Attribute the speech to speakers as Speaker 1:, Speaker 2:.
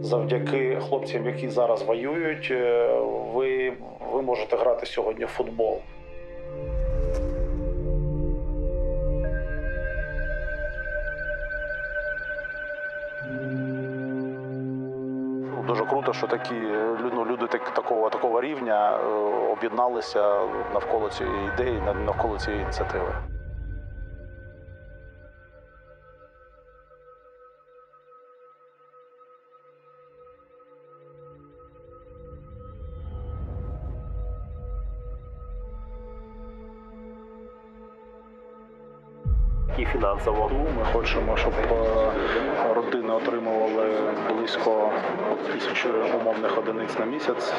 Speaker 1: завдяки хлопцям, які зараз воюють, е, ви, ви можете грати сьогодні в футбол. Дуже круто, що такі лю- ну, люди так, такого, такого рівня е, об'єдналися навколо цієї ідеї, навколо цієї ініціативи.
Speaker 2: І фінансово.
Speaker 1: Ми хочемо, щоб е, родини отримували близько тисячі умовних одиниць на місяць.